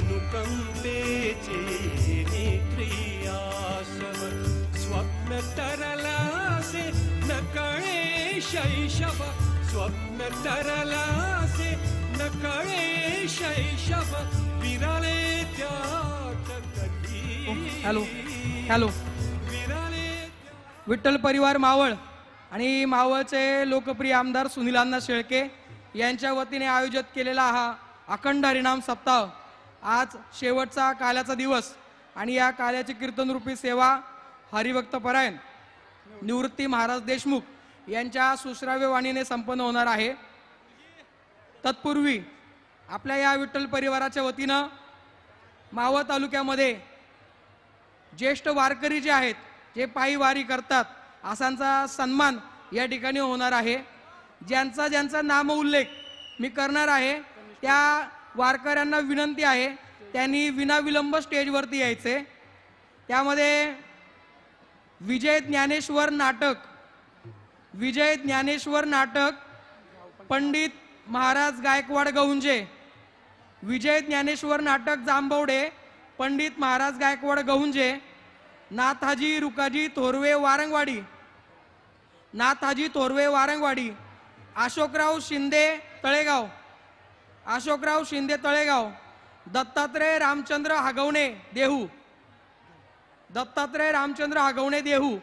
अनुकंपेचे नेत्रियासव स्वप्न तरलासे न कळे शैशव. स्वप्न तरलासे न कळे शैशव. विरले त्यात हॅलो हॅलो. विठ्ठल परिवार मावळ आणि मावळचे लोकप्रिय आमदार सुनील अण्णा शेळके यांच्या वतीने आयोजित केलेला हा अखंड हरिनाम सप्ताह आज शेवटचा काल्याचा दिवस आणि या काल्याची कीर्तनरूपी सेवा हरिभक्त परायण निवृत्ती महाराज देशमुख यांच्या सुश्राव्य वाणीने संपन्न होणार आहे. तत्पूर्वी आपल्या या विठ्ठल परिवाराच्या वतीनं मावळ तालुक्यामध्ये ज्येष्ठ वारकरी जे आहेत जे पायी वारी करतात असांचा सन्मान या ठिकाणी होणार आहे. ज्यांचा ज्यांचा नाम उल्लेख मी करणार आहे त्या वारकऱ्यांना विनंती आहे त्यांनी विनाविलंब स्टेजवरती यायचे. त्यामध्ये विजय ज्ञानेश्वर नाटक विजय ज्ञानेश्वर नाटक पंडित महाराज गायकवाड गौंजे विजय ज्ञानेश्वर नाटक जांभवडे पंडित महाराज गायकवाड गहुंजे नाथाजी रुकाजी थोरवे वारंगवाडी नाथाजी थोरवे वारंगवाडी अशोकराव शिंदे तळेगाव. अशोकराव शिंदे तळेगाव दत्तात्रय रामचंद्र हागवणे देहू. दत्तात्रय रामचंद्र हागवणे देहू.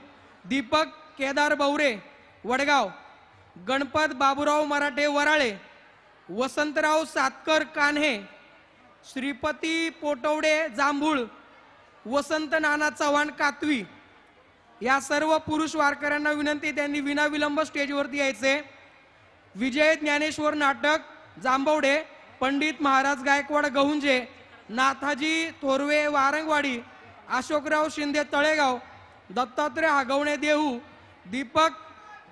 दीपक केदार बवरे वडगाव. गणपत बाबूराव मराठे वराळे. वसंतराव सातकर कान्हे. श्रीपती पोटवडे जांभूळ. वसंत नाना चव्हाण कातवी. या सर्व पुरुष वारकऱ्यांना विनंती त्यांनी विनाविलंब स्टेजवरती यायचे. विजय ज्ञानेश्वर नाटक जांभवडे. पंडित महाराज गायकवाड गहुंजे नाथाजी थोरवे वारंगवाडी अशोकराव शिंदे तळेगाव दत्तात्रय हागवणे देहू दीपक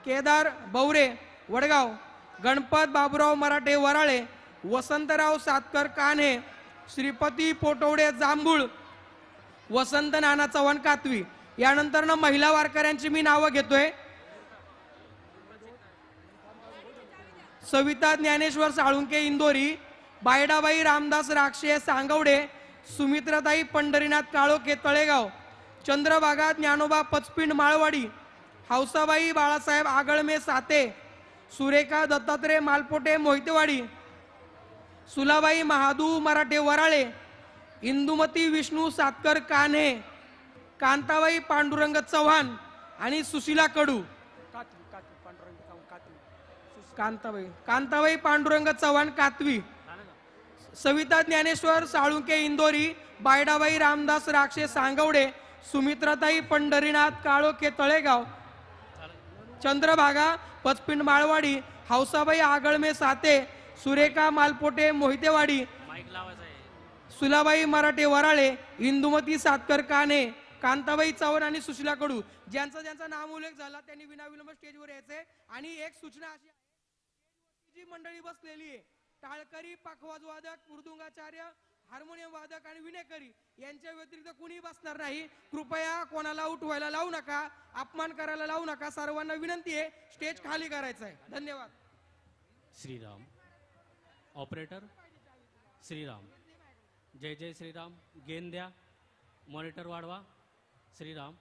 केदार बवरे वडगाव गणपत बाबुराव मराठे वराळे वसंतराव सातकर कान्हे श्रीपती पोटवडे जांभूळ वसंत नाना चव्हाण कातवी. यानंतर ना महिला वारकऱ्यांची मी नावं घेतोय. सविता ज्ञानेश्वर साळुंके इंदोरी बायडाबाई रामदास राक्षे सांगवडे सुमित्राताई पंढरीनाथ काळोखे तळेगाव चंद्रभागा ज्ञानोबा पचपिंड माळवाडी हौसाबाई बाळासाहेब आगळमे साते सुरेखा दत्तात्रय मालपोटे मोहितेवाडी सुलाबाई महादू मराठे वराळे इंदुमती विष्णू सातकर कान्हे कांताबाई पांडुरंग चव्हाण आणि सुशिला कडू. कांताबाई कांताबाई पांडुरंग चव्हाण कातवी. सविता ज्ञानेश्वर साळुंके इंदोरी बायडाबाई रामदास राक्षे सांगवडे सुमित्राताई पंढरीनाथ काळोखे तळेगाव चंद्रभागा पचपिंड माळवाडी हौसाबाई आगळमे साते सुरेखा मालपोटे मोहितेवाडी सुलाबाई मराठे वराळे इंदुमती सातकर काने कांताबाई चव्हाण आणि सुशिला कडू. ज्यांचा ज्यांचा नाम उल्लेख झाला त्यांनी विनाविलंब स्टेजवर यायचे. आणि एक सूचना अशी जी मंडळी बसलेली आहे. टाळकरी पाखवाजवादक मृदुंगाचार्य हार्मोनियम वादक आणि विनेकरी यांच्या व्यतिरिक्त कुणी बसणार नाही. कृपया कोणाला उठवायला लावू नका अपमान करायला लावू नका. सर्वांना विनंती आहे स्टेज खाली करायचं आहे धन्यवाद. श्रीराम. ऑपरेटर श्रीराम. जय जय श्रीराम. गेंद द्या मॉनिटर वाढवा. श्रीराम.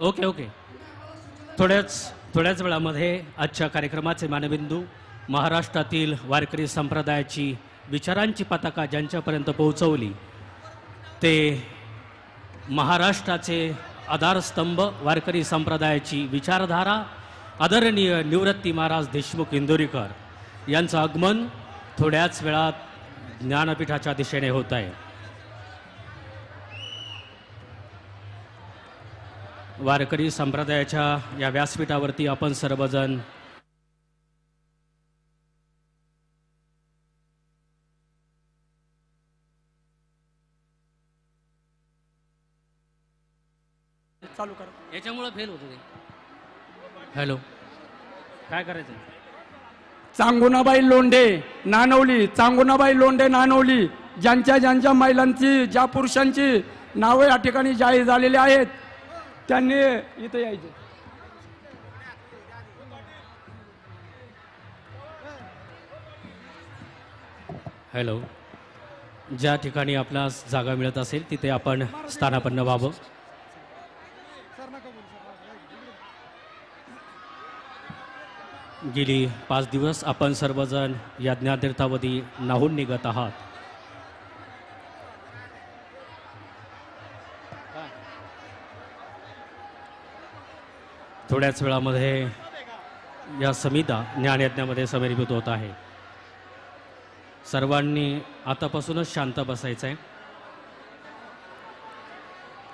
Okay okay. थोड्याच थोड्याच वेळामध्ये आजच्या कार्यक्रमाचे मानबिंदू महाराष्ट्रातील वारकरी संप्रदायाची विचारांची पताका ज्यांच्यापर्यंत पोहोचवली ते महाराष्ट्राचे आधारस्तंभ वारकरी संप्रदायाची विचारधारा आदरणीय निवृत्ती महाराज देशमुख इंदोरीकर यांचं आगमन थोड्याच वेळात ज्ञानपीठाच्या दिशेने होत आहे. वारकरी संप्रदायाच्या या व्यासपीठावरती आपण सर्वजण चालू करा. याच्यामुळं फेल होतं ते. हॅलो. काय करायचं? चांगुणाबाई लोंढे नानवली. चांगुणाबाई लोंढे नानवली. ज्यांच्या ज्यांच्या महिलांची ज्या पुरुषांची नावं या ठिकाणी जाहीर झालेली आहेत त्यांनी इथे यायचे. हॅलो ज्या ठिकाणी आपला जागा मिळत असेल तिथे आपण स्थानापन्न व्हावं. गेली पाच दिवस आपण सर्वजण या ज्ञातीर्थावधी नाहून निघत आहात. थोड्याच वेळामध्ये या समिता ज्ञानयज्ञामध्ये समर्पित होत आहे. सर्वांनी आतापासूनच शांत बसायचं आहे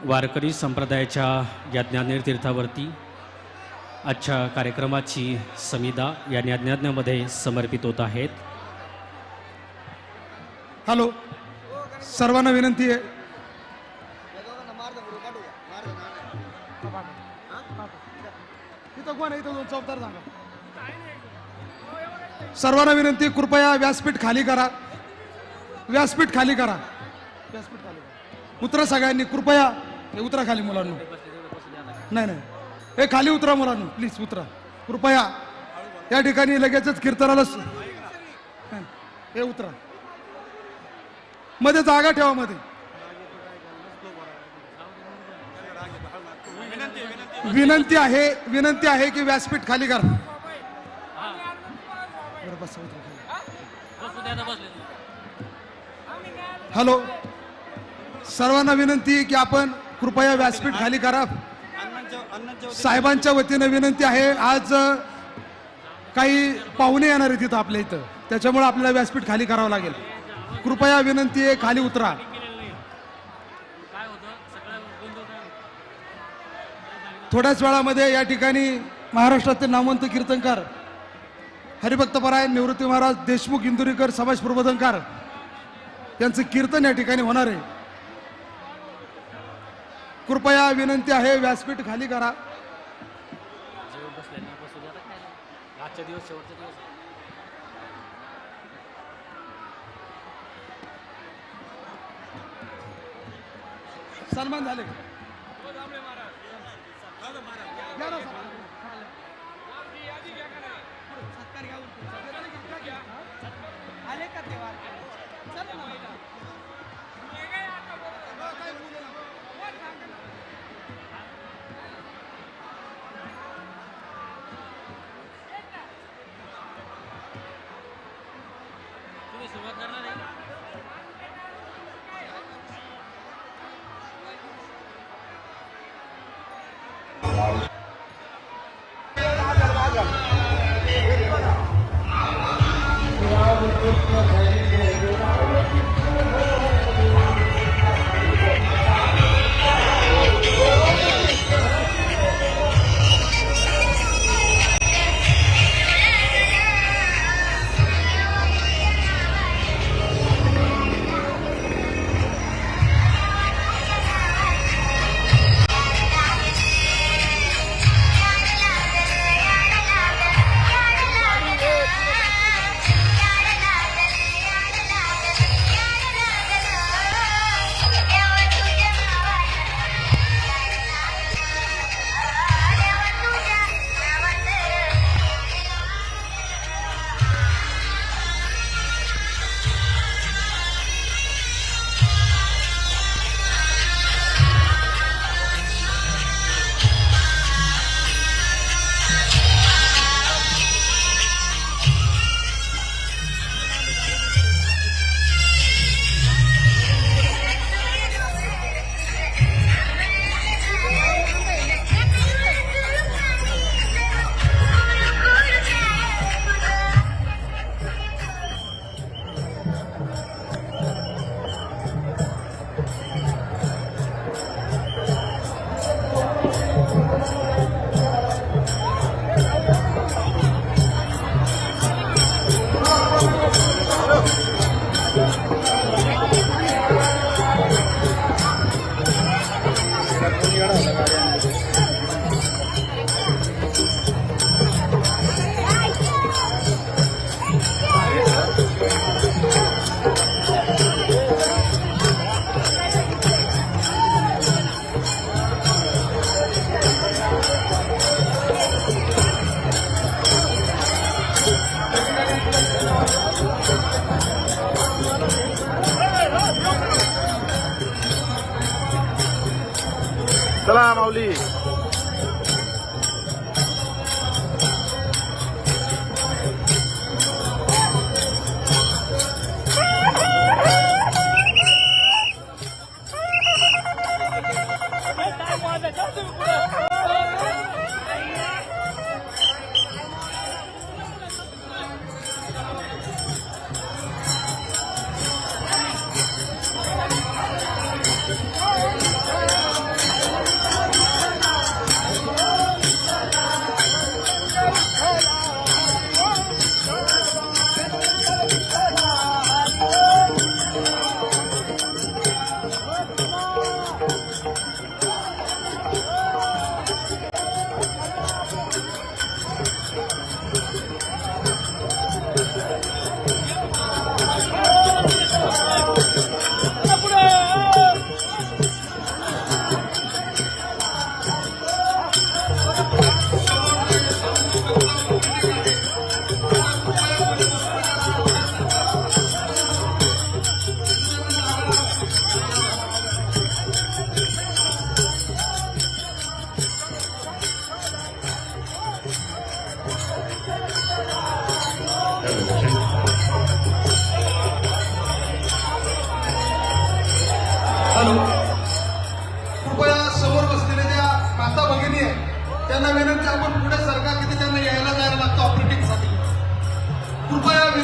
वारकरी संप्रदायाच्या या ज्ञानेर तीर्थावरती आजच्या कार्यक्रमाची समिदा या ज्ञानयज्ञामध्ये समर्पित होत आहेत. हॅलो. सर्वांना विनंती आहे. इथं नाही तर इथं दोन चौकदार सांगा. सर्वांना विनंती कृपया व्यासपीठ खाली करा. व्यासपीठ खाली करा. व्यासपीठ खाली करा. उतरा सगळ्यांनी कृपया. हे उतरा खाली मुलांना. नाही नाही. हे खाली उतरा मुलांना. प्लीज उतरा. कृपया. या ठिकाणी लगेचच कीर्तनाला हे उतरा. मध्ये जागा ठेवा मध्ये. विनंती आहे विनंती आहे की व्यासपीठ खाली करा. हॅलो. सर्वांना विनंती की आपण कृपया व्यासपीठ खाली करा. साहेबांच्या वतीनं विनंती आहे आज काही पाहुणे येणार आहेत तिथं आपल्या इथं. त्याच्यामुळे आपल्याला व्यासपीठ खाली करावं लागेल. कृपया विनंती आहे खाली उतरा. थोड्याच वेळामध्ये या ठिकाणी महाराष्ट्राचे नामवंत कीर्तनकार हरिभक्तपरायण निवृत्ती महाराज देशमुख इंदुरीकर समाज प्रबोधनकार यांचं कीर्तन या ठिकाणी होणार आहे. कृपया विनंती आहे व्यासपीठ खाली करा. सन्मान झाले. या ना,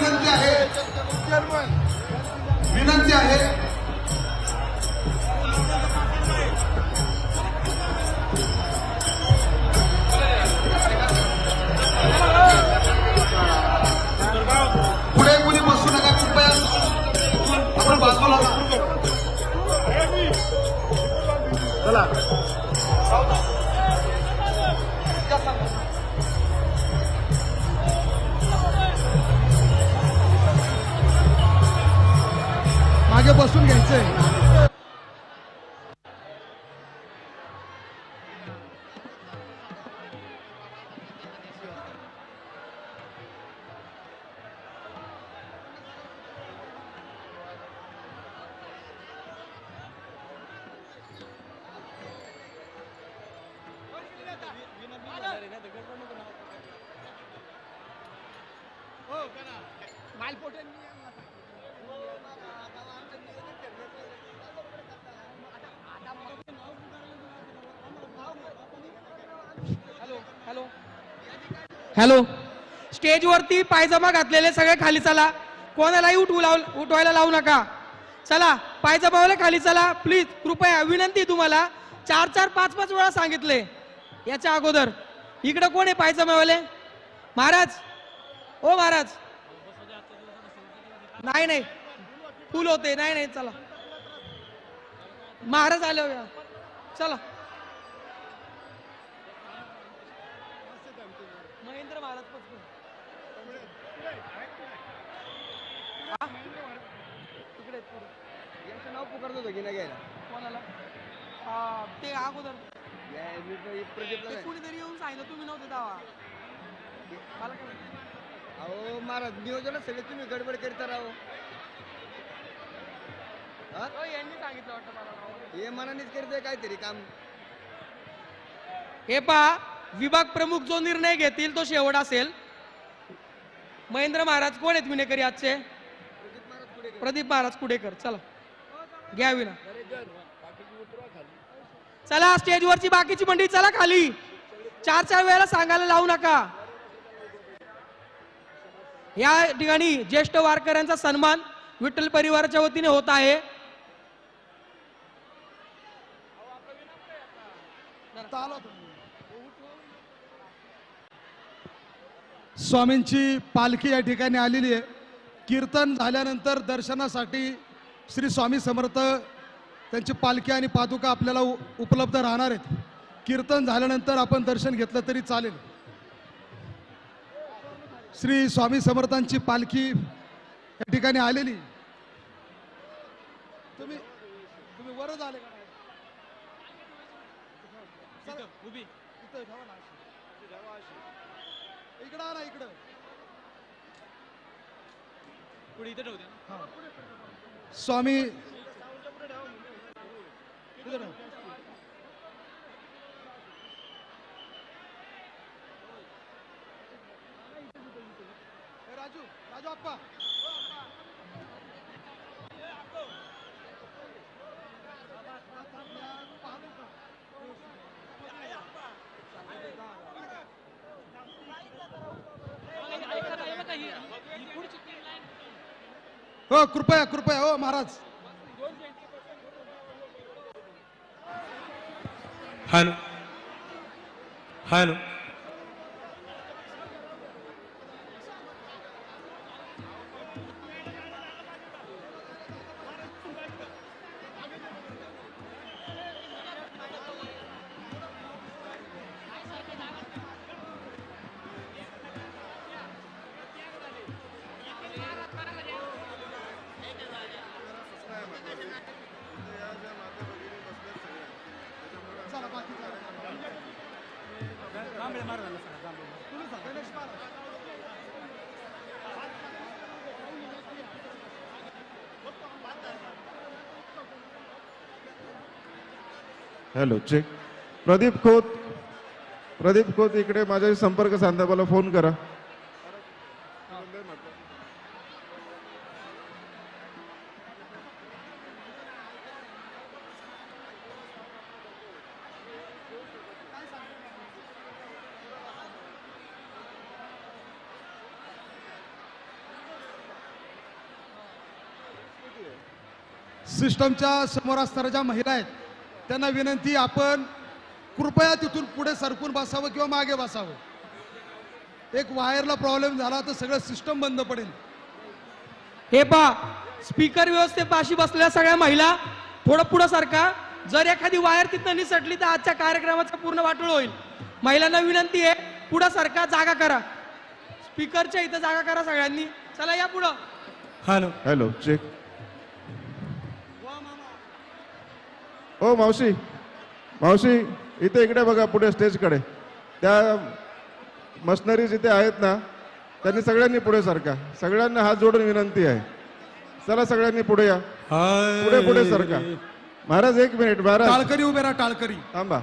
विनंती आहे हॅलो स्टेजवरती पायजमा घातलेले सगळे खाली चला. कोणालाही उठवू लाव उठवायला लावू नका. चला पायजमावाले खाली चला. प्लीज कृपया विनंती तुम्हाला. चार चार पाच पाच वेळा सांगितले. याच्या अगोदर. इकडं कोण आहे पायजमावाले महाराज ओ महाराज नाही नाही फुल होते नाही नाही चला महाराज आले हो चला महेंद्र महाराज. हा? तिकडे. यांचं नाव पुकारत होतं की नाही घ्यायला कोणाला हा, ते अगोदर. कुणीतरी येऊन सांगितलं तुम्ही नव्हते दावा मला काय? अहो महाराज नियोजन सगळे तुम्ही गडबड करीत राहो. हा? हो, यांनी सांगितलं वाटतं मला. नाव. हे मनानेच करते काहीतरी काम. हे पहा विभाग प्रमुख जो निर्णय घेतील तो शेवट असेल. महेंद्र महाराज कोण आहेत विनेकरी आजचे? प्रदीप महाराज कुडेकर. चला. घ्या विना चला स्टेजवरची बाकीची मंडळी चला खाली. चार चार वेळेला सांगायला लावू नका. या ठिकाणी ज्येष्ठ वारकऱ्यांचा सन्मान विठ्ठल परिवाराच्या वतीने होत आहे. स्वामींची पालखी या ठिकाणी आलेली आहे. कीर्तन झाल्यानंतर दर्शनासाठी श्री स्वामी समर्थ त्यांची पालखी आणि पादुका आपल्याला उपलब्ध राहणार आहेत. कीर्तन झाल्यानंतर आपण दर्शन घेतलं तरी चालेल. श्री स्वामी समर्थांची पालखी या ठिकाणी आलेली. तुम्ही तुम्ही वरच आले का नाही? इथं ना अशी. इकडं आणा इकडं. हा. स्वामी इथं ठेव. राजू आप्पा हो कृपया कृपया हो Maharaj. Hello. Hello. Hello check Pradeep Khot. Pradeep Khot इकडे माझ्याशी संपर्क साधा मला फोन करा. सिस्टमच्या समोर असणाऱ्या ज्या महिला आहेत त्यांना विनंती आपण कृपया तिथून पुढे सरकून बसावं किंवा मागे बसावं. एक वायरला प्रॉब्लेम झाला तर सगळं सिस्टम बंद पडेल. हे पा स्पीकर व्यवस्थेपाशी बसलेल्या सगळ्या महिला थोडं पुढं सारखा जर एखादी वायर तिथं निसटली तर आजच्या कार्यक्रमाचा पूर्ण वाटोळ होईल. महिलांना विनंती आहे पुढं सारखा जागा करा. स्पीकरच्या इथं जागा करा सगळ्यांनी. चला या पुढं. हॅलो. हॅलो चेक ओ मावशी. मावशी इथे इकडे बघा पुढे स्टेजकडे त्या मशनरी जिथे आहेत ना त्यांनी सगळ्यांनी पुढे सारखा सगळ्यांना हात जोडून विनंती आहे. चला सगळ्यांनी पुढे या. पुढे पुढे सरका. महाराज एक मिनिट महाराज. टाळकरी उभे राहा टाळकरी. थांबा.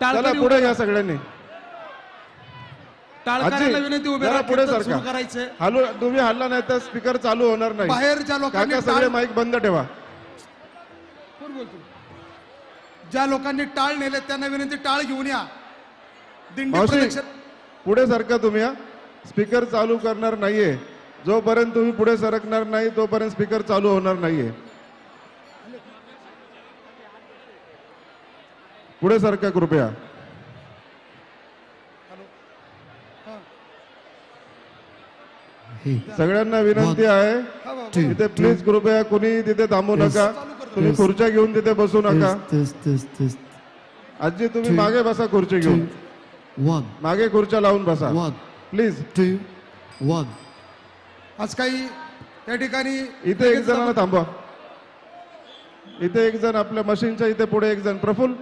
चला पुढे या सगळ्यांनी. पुढे कीर्तन सरका. सुरू करायचंय हॅलो तुम्ही हल्ला नाही तर स्पीकर चालू होणार नाही. बाहेर सगळे माईक बंद ठेवा. कोण बोलतो ज्या लोकांनी टाळ नेले त्यांना विनंती टाळ घेऊन या. दिंडी मावशी प्रदक्षिण पुढे सरका तुम्ही हा. स्पीकर चालू करणार नाहीये. जोपर्यंत तुम्ही पुढे सरकणार नाही तोपर्यंत स्पीकर चालू होणार नाहीये. पुढे सरका कृपया. सगळ्यांना विनंती आहे. तिथे प्लीज कृपया कुणी तिथे थांबू नका. तुम्ही खुर्च्या घेऊन तिथे बसू नका. आजी तुम्ही मागे बसा खुर्ची घेऊन. One, मागे खुर्च्या लावून बसा. One, please two, one. आज काही या ठिकाणी इथे एक जणांना थांबवा. इथे एक जण आपल्या मशीनच्या इथे पुढे एक जण. प्रफुल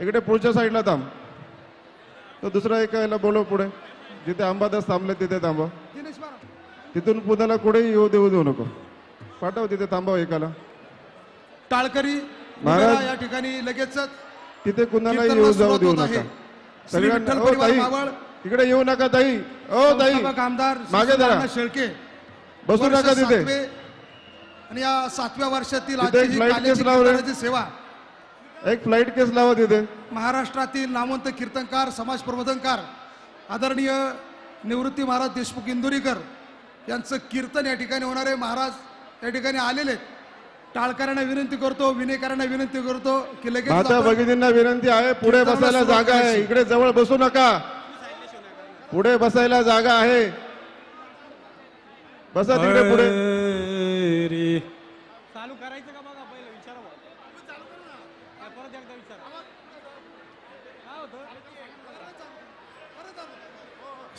इकडे पुढच्या साईडला थांब. तर दुसरा एक याला बोलव पुढे. जिथे अंबादास थांबले तिथे थांबवा. तिथून पुण्याला कुठे येऊ देऊ देऊ नको. पाठव तिथे थांबव एकाला. टाळकरी महाराज. या ठिकाणी लगेचच तिथे कुणाला येऊ जाऊ देऊ नका. सगळ्यांना इकडे येऊ नका ताई. ओ ताई आमदार मागे जरा. शेळके. बसू नका तिथे. आणि या सातव्या वर्षातील सेवा. एक फ्लाईट केस लावा तिथे. महाराष्ट्रातील नामवंत कीर्तनकार समाज प्रबोधनकार आदरणीय निवृत्ती महाराज देशमुख इंदुरीकर यांचं कीर्तन या ठिकाणी होणार आहे. महाराज या ठिकाणी आलेले आहेत. टाळकऱ्यांना विनंती करतो विनेकरांना विनंती करतो की लगेच माता भगिनींना विनंती आहे पुढे कीर्तनाला बसायला सुरुवात जागा आहे. करायची. इकडे जवळ बसू नका. पुढे बसायला जागा आहे. बसा तिकडे पुढे. रे.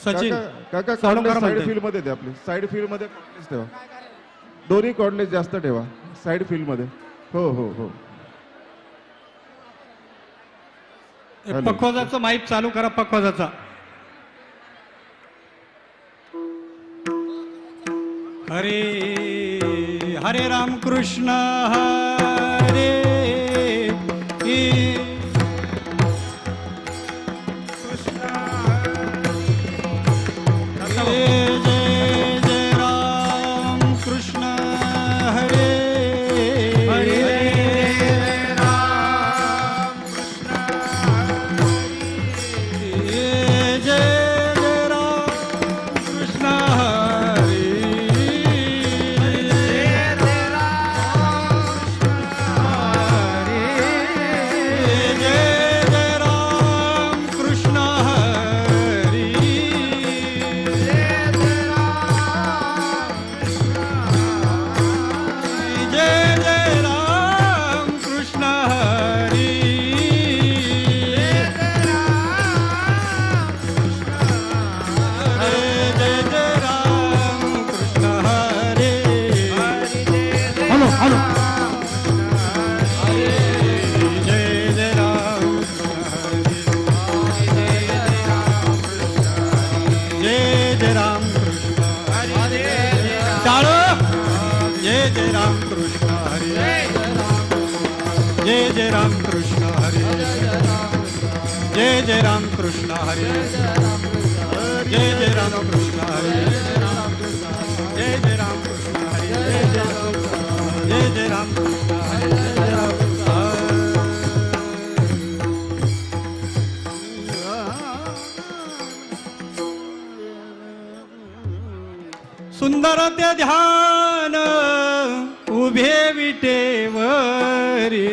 सचिन काका काका चालू करा साईड म्हणते. फील्डमध्ये द्या आपली साईड फील्डमध्ये कॉर्डलेस ठेवा. दोन्ही कॉर्डलेस जास्त ठेवा. साईड फील्डमध्ये हो हो. हो हॅलो. पक्वाजाचं माईक चालू करा पक्वाजाचा हरे हरे राम कृष्ण हरे जय राम कृष्ण हरे जय जय राम कृष्ण हरे जय जय राम कृष्ण हरे जय जय राम जय जय राम कृष्ण हरे जय जय राम सुंदर ते ध्यान उभे विटेवरी